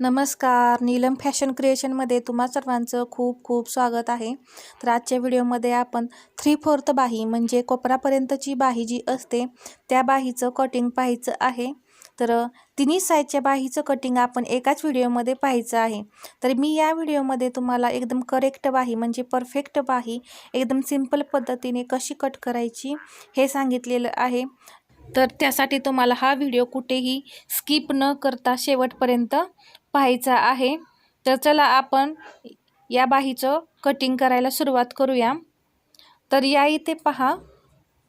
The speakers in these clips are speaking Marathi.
नमस्कार. नीलम फॅशन क्रिएशनमध्ये तुम्हा सर्वांचं खूप खूप स्वागत आहे. तर आजच्या व्हिडिओमध्ये आपण थ्री फोर्थ बाही म्हणजे कोपरापर्यंतची बाही जी असते त्या बाहीचं कटिंग पाहायचं आहे. तर तिन्ही साईजच्या बाहीचं कटिंग आपण एकाच व्हिडिओमध्ये पाहायचं आहे. तर मी या व्हिडिओमध्ये तुम्हाला एकदम करेक्ट बाही म्हणजे परफेक्ट बाही एकदम सिंपल पद्धतीने कशी कट करायची हे सांगितलेलं आहे. तर त्यासाठी तुम्हाला हा व्हिडिओ कुठेही स्किप न करता शेवटपर्यंत पाहायचा आहे. तर चला आपण या बाहीचं कटिंग करायला सुरुवात करूया. तर या इथे पहा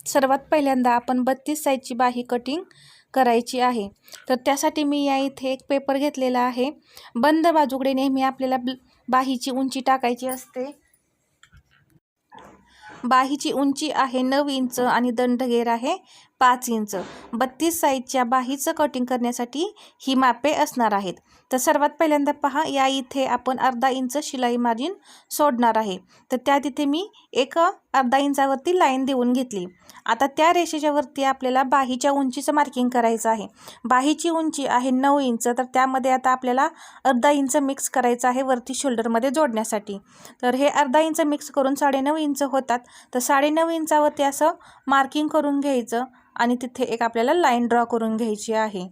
सर्वात पहिल्यांदा आपण बत्तीस साईजची बाही कटिंग करायची आहे. तर त्यासाठी मी या इथे एक पेपर घेतलेला आहे. बंद बाजूकडे नेहमी आपल्याला बाहीची उंची टाकायची असते. बाहीची उंची आहे नऊ इंच आणि दंडगेर आहे. पाच इंच. बत्तीस साईजच्या बाहीचं कटिंग करण्यासाठी ही मापे असणार आहेत. तर सर्वात पहिल्यांदा पहा या इथे आपण अर्धा इंच शिलाई मार्जिन सोडणार आहे. तर त्या तिथे मी एक अर्धा इंचावरती लाईन देऊन घेतली. आता त्या रेषेच्या वरती आपल्याला बाहीच्या उंचीचं मार्किंग करायचं आहे. बाहीची उंची आहे नऊ इंच तर त्यामध्ये आता आपल्याला अर्धा इंच मिक्स करायचं आहे वरती शोल्डरमध्ये जोडण्यासाठी. तर हे अर्धा इंच मिक्स करून साडेनऊ इंच होतात. तर साडेनऊ इंचावरती असं मार्किंग करून घ्यायचं. आणि तिथे एक आपल्याला लाईन ड्रॉ करून घ्यायची आहे.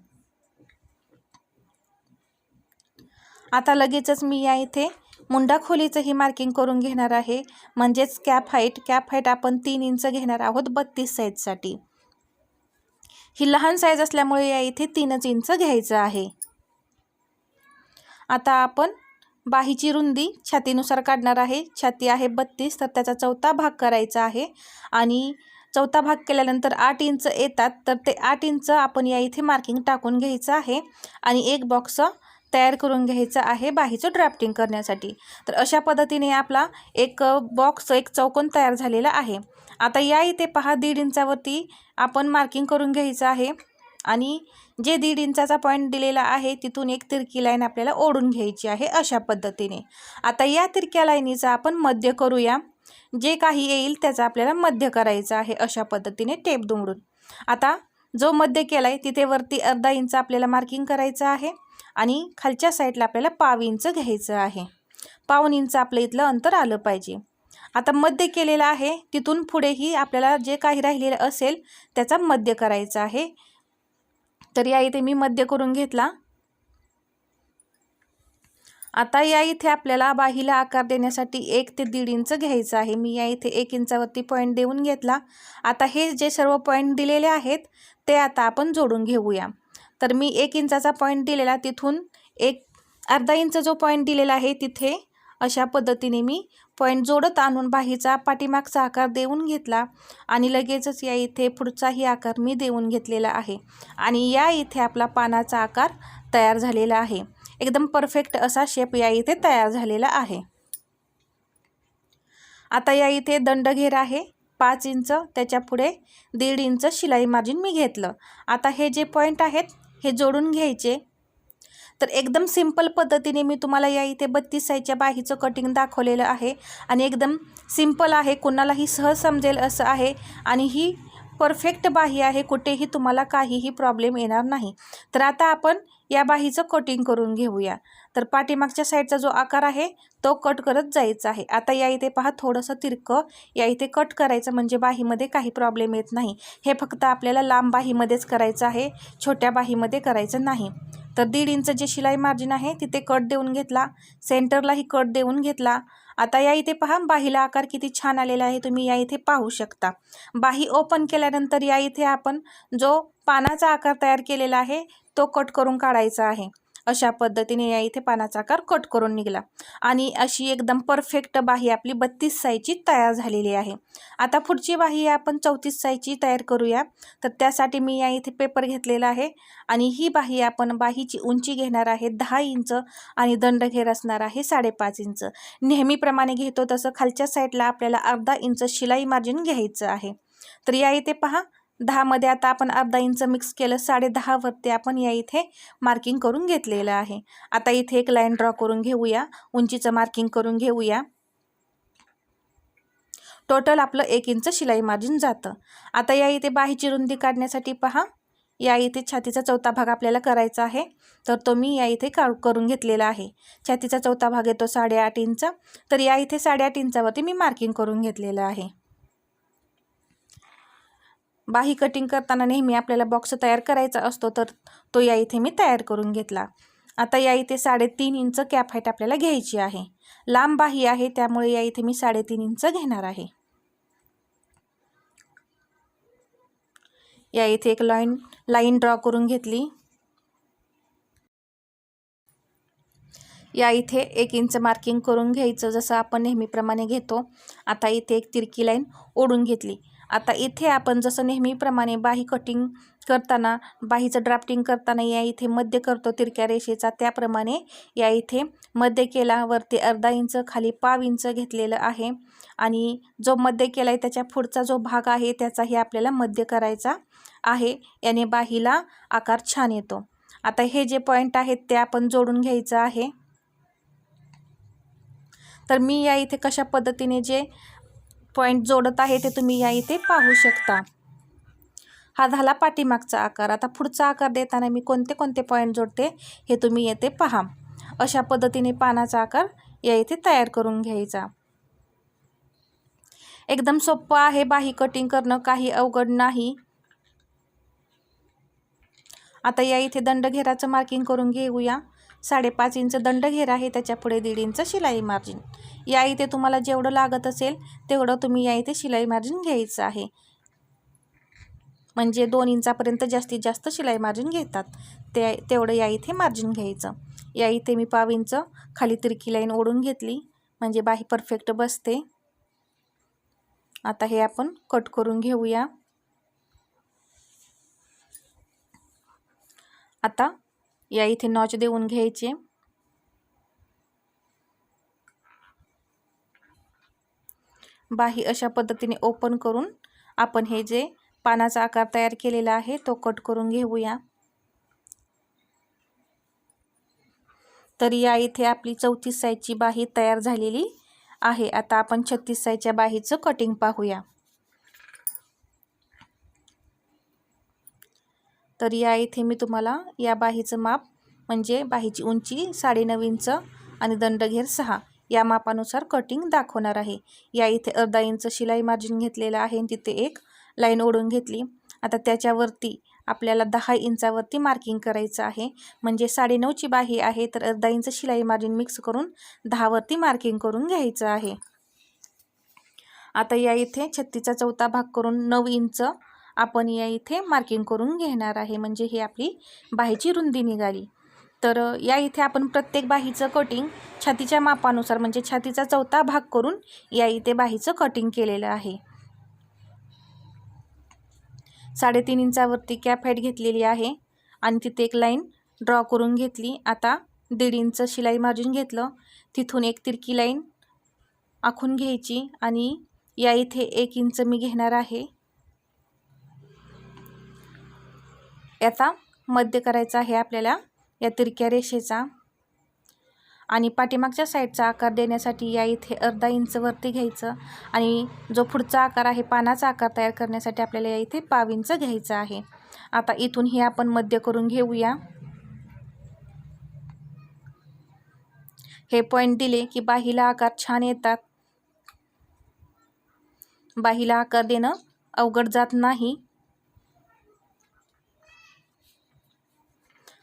आता लगेचच मी या इथे मुंडा खोलीचंही मार्किंग करून घेणार आहे. म्हणजेच कॅप हाईट कॅप हाईट आपण तीन इंच घेणार आहोत बत्तीस साईजसाठी ही लहान साईज असल्यामुळे या इथे तीनच इंच घ्यायचं आहे. आता आपण बाहीची रुंदी छातीनुसार काढणार आहे. छाती आहे बत्तीस तर त्याचा चौथा भाग करायचा आहे. आणि चौथा भाग केल्यानंतर आठ इंच येतात तर ते आठ इंच आपण या इथे मार्किंग टाकून घ्यायचं आहे आणि एक बॉक्स तयार करून घ्यायचं आहे बाहीचं ड्राफ्टिंग करण्यासाठी. तर अशा पद्धतीने आपला एक बॉक्स एक चौकोन तयार झालेला आहे. आता या इथे पहा दीड इंचावरती आपण मार्किंग करून घ्यायचं आहे आणि जे दीड इंचाचा पॉईंट दिलेला आहे तिथून एक तिरकी लाईन आपल्याला ओढून घ्यायची आहे अशा पद्धतीने. आता या तिरक्या लाईनीचा आपण मध्य करूया. जे काही येईल त्याचा आपल्याला मध्य करायचं आहे अशा पद्धतीने टेप दुमडून. आता जो मध्य केला आहे तिथे वरती अर्धा इंच आपल्याला मार्किंग करायचं आहे आणि खालच्या साईडला आपल्याला पाव इंच घ्यायचं आहे. पाऊन इंच आपलं इथलं अंतर आलं पाहिजे. आता मध्य केलेलं आहे तिथून पुढेही आपल्याला जे काही राहिलेलं असेल त्याचा मध्य करायचा आहे. तर या इथे मी मध्य करून घेतला. आता या इथे आपल्याला बाहीला आकार देण्यासाठी एक ते दीड इंच घ्यायचं आहे. मी या इथे एक इंचावरती पॉईंट देऊन घेतला. आता हे जे सर्व पॉईंट दिलेले आहेत ते आता आपण जोडून घेऊया. तर मी एक इंचाचा पॉईंट दिलेला तिथून एक अर्धा इंच जो पॉईंट दिलेला आहे तिथे अशा पद्धतीने मी पॉईंट जोडत आणून बाहीचा पाठीमागचा आकार देऊन घेतला आणि लगेचच या इथे पुढचाही आकार मी देऊन घेतलेला आहे. आणि या इथे आपला पानाचा आकार तयार झालेला आहे. एकदम परफेक्ट असा शेप या इथे तयार झालेला आहे. आता या इथे दंडघेर आहे. पाच इंच त्याच्या पुढे दीड इंच शिलाई मार्जिन मी घेतलं. आता हे जे पॉईंट आहेत हे जोडून घ्यायचे. तर एकदम सिंपल पद्धतीने मी तुम्हाला या इथे बत्तीस साईजच्या बाहीचं कटिंग दाखवलेलं आहे. आणि एकदम सिंपल आहे कुणालाही सहज समजेल असं आहे. आणि ही परफेक्ट बाही आहे कुठेही तुम्हाला काहीही प्रॉब्लेम येणार नाही. तर आता आपण या बाहीचं कटिंग करून घेऊया. तर पाठीमागच्या साईडचा जो आकार आहे तो कट करत जायचा आहे. आता या इथे पहा थोडंसं तिरकं या इथे कट करायचं म्हणजे बाहीमध्ये काही प्रॉब्लेम येत नाही. हे फक्त आपल्याला लांब बाहीमध्येच करायचं आहे छोट्या बाहीमध्ये करायचं नाही. तर दीड इंच जे शिलाई मार्जिन आहे तिथे कट देऊन घेतला. सेंटरलाही कट देऊन घेतला. आता या इथे पहा बाहीला आकार किती छान आलेला आहे तुम्ही या इथे पाहू शकता. बाही ओपन केल्यानंतर या इथे आपण जो पानाचा आकार तयार केलेला आहे तो कट करून काढायचा आहे. अशा पद्धतीने या इथे पानाचा आकार कट करून निघाला. आणि अशी एकदम परफेक्ट बाही आपली बत्तीस साईजची तयार झालेली आहे. आता पुढची बाही आपण चौतीस साईजची तयार करूया. तर त्यासाठी मी या इथे पेपर घेतलेला आहे. आणि ही बाही आपण बाहीची उंची घेणार आहे दहा इंच आणि दंडघेर असणार आहे साडेपाच इंच. नेहमीप्रमाणे घेतो तसं खालच्या साईडला आपल्याला अर्धा इंच शिलाई मार्जिन घ्यायचं आहे. तर या इथे पहा दहामध्ये आता आपण अर्धा इंच मिक्स केलं साडे दहावरती आपण या इथे मार्किंग करून घेतलेलं आहे. आता इथे एक लाईन ड्रॉ करून घेऊया. उंचीचं मार्किंग करून घेऊया. टोटल आपलं एक इंच शिलाई मार्जिन जातं. आता या इथे बाहीची रुंदी काढण्यासाठी पहा. या इथे छातीचा चौथा भाग आपल्याला करायचा आहे. तर तो मी या इथे का करून घेतलेला आहे. छातीचा चौथा भाग येतो साडेआठ इंच. तर या इथे साडेआठ इंचावरती मी मार्किंग करून घेतलेलं आहे. बाही कटिंग करताना नेहमी आपल्याला बॉक्स तयार करायचा असतो तर तो या इथे मी तयार करून घेतला. आता या इथे साडेतीन इंच कॅप हाईट आपल्याला घ्यायची आहे. लांब बाही आहे त्यामुळे या इथे मी साडेतीन इंच घेणार आहे. या इथे एक लाईन लाईन ड्रॉ करून घेतली. या इथे एक इंच मार्किंग करून घ्यायचं जसं आपण नेहमीप्रमाणे घेतो. आता इथे एक तिरकी लाईन ओढून घेतली. आता इथे आपण जसं नेहमीप्रमाणे बाही कटिंग करताना बाहीचं ड्राफ्टिंग करताना या इथे मध्य करतो तिरक्या रेषेचा. त्याप्रमाणे या इथे मध्य केला वरती अर्धा इंच खाली पाव इंच घेतलेलं आहे. आणि जो मध्य केला आहे त्याच्या पुढचा जो भाग आहे त्याचाही आपल्याला मध्य करायचा आहे. याने बाहीला आकार छान येतो. आता हे जे पॉईंट आहेत ते आपण जोडून घ्यायचं आहे. तर मी या इथे कशा पद्धतीने जे पॉईंट जोडत आहे ते तुम्ही या इथे पाहू शकता. हा झाला पाठीमागचा आकार. आता पुढचा आकार देताना मी कोणते कोणते पॉईंट जोडते हे तुम्ही येथे पहा. अशा पद्धतीने पानाचा आकार या इथे तयार करून घ्यायचा. एकदम सोपं आहे बाही कटिंग करणं. काही अवघड नाही. आता या इथे दंडघेराचं मार्किंग करून घेऊया. साडेपाच इंच दंडघेर आहे त्याच्या पुढे दीड इंच शिलाई मार्जिन. या इथे तुम्हाला जेवढं लागत असेल तेवढं तुम्ही या इथे शिलाई मार्जिन घ्यायचं आहे. म्हणजे दोन इंचापर्यंत जास्तीत जास्त शिलाई मार्जिन घेतात. ते तेवढं या इथे मार्जिन घ्यायचं. या इथे मी पाव इंच खाली तिरकी लाईन ओढून घेतली. म्हणजे बाही परफेक्ट बसते. आता हे आपण कट करून घेऊया. आता या इथे नॉच देऊन घ्यायचे. बाही अशा पद्धतीने ओपन करून आपण हे जे पानाचा आकार तयार केलेला आहे तो कट करून घेऊया. तर या इथे आपली चौतीस साईजची बाही तयार झालेली आहे. आता आपण छत्तीस साईजच्या बाहीचं कटिंग पाहूया. तर या इथे मी तुम्हाला या बाहीचं माप म्हणजे बाहीची उंची साडेनऊ इंच आणि दंडघेर सहा या मापानुसार कटिंग दाखवणार आहे. या इथे अर्धा इंच शिलाई मार्जिन घेतलेलं आहे तिथे एक लाईन ओढून घेतली. आता त्याच्यावरती आपल्याला दहा इंचावरती मार्किंग करायचं आहे. म्हणजे साडेनऊची बाही आहे तर अर्धा इंच शिलाई मार्जिन मिक्स करून दहावरती मार्किंग करून घ्यायचं आहे. आता या इथे छत्तीचा चौथा भाग करून नऊ इंच आपण या इथे मार्किंग करून घेणार आहे. म्हणजे ही आपली बाहीची रुंदी निघाली. तर या इथे आपण प्रत्येक बाहीचं कटिंग छातीच्या मापानुसार म्हणजे छातीचा चौथा भाग करून या इथे बाहीचं कटिंग केलेलं आहे. साडेतीन इंचावरती कॅप हाईट घेतलेली आहे. आणि तिथे एक लाईन ड्रॉ करून घेतली. आता दीड इंच शिलाई मार्जिन घेतलं. तिथून एक तिरकी लाईन आखून घ्यायची. आणि या इथे एक इंच मी घेणार आहे. याचा मध्य करायचा आहे आपल्याला या तिरक्या रेषेचा. आणि पाठीमागच्या साईडचा आकार देण्यासाठी या इथे अर्धा इंच वरती घ्यायचं आणि जो पुढचा आकार आहे पानाचा आकार तयार करण्यासाठी आपल्याला या इथे पाव इंच घ्यायचं आहे. आता इथून हे आपण मध्य करून घेऊया. हे पॉईंट दिले की बाहीला आकार छान येतात. बाहीला आकार देणं अवघड जात नाही.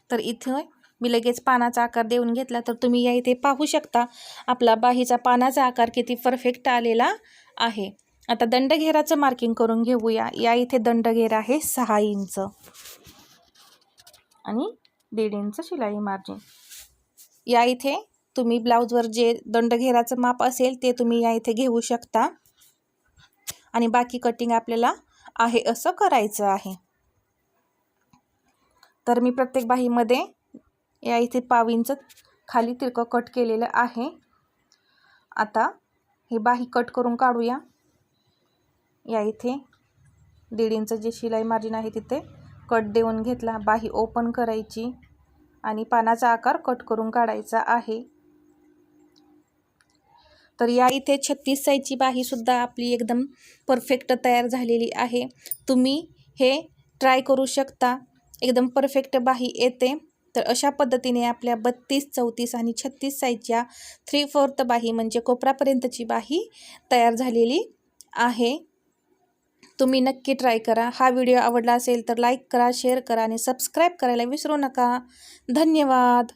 तर इथे मी लगेच पानाचा आकार देऊन घेतला. तर तुम्ही या इथे पाहू शकता आपला बाहीचा पानाचा आकार किती परफेक्ट आलेला आहे. आता दंडघेराचं मार्किंग करून घेऊया. या इथे दंडघेर आहे सहा इंच. आणि दीड इंच शिलाई मार्जिन या इथे तुम्ही ब्लाऊजवर जे दंडघेराचं माप असेल ते तुम्ही या इथे घेऊ शकता. आणि बाकी कटिंग आपल्याला आहे असं करायचं आहे. तर मी प्रत्येक बाहीमध्ये या इथे पाव इंच खाली तिरकं कट केलेलं आहे. आता हे बाही कट करून काढूया. या इथे दीड इंच जे शिलाई मार्जिन आहे तिथे कट देऊन घेतला. बाही ओपन करायची आणि पानाचा आकार कट करून काढायचा आहे. तर या इथे छत्तीस साईजची बाहीसुद्धा आपली एकदम परफेक्ट तयार झालेली आहे. तुम्ही हे ट्राय करू शकता. एकदम परफेक्ट बाही येते. तर अशा पद्धतीने आपल्या बत्तीस चौतीस आणि छत्तीस साईजच्या थ्री फोर्थ बाही म्हणजे कोपरापर्यंतची बाही तयार झालेली आहे. तुम्ही नक्की ट्राय करा. हा व्हिडिओ आवडला असेल तर लाईक करा शेअर करा आणि सबस्क्राईब करायला विसरू नका. धन्यवाद!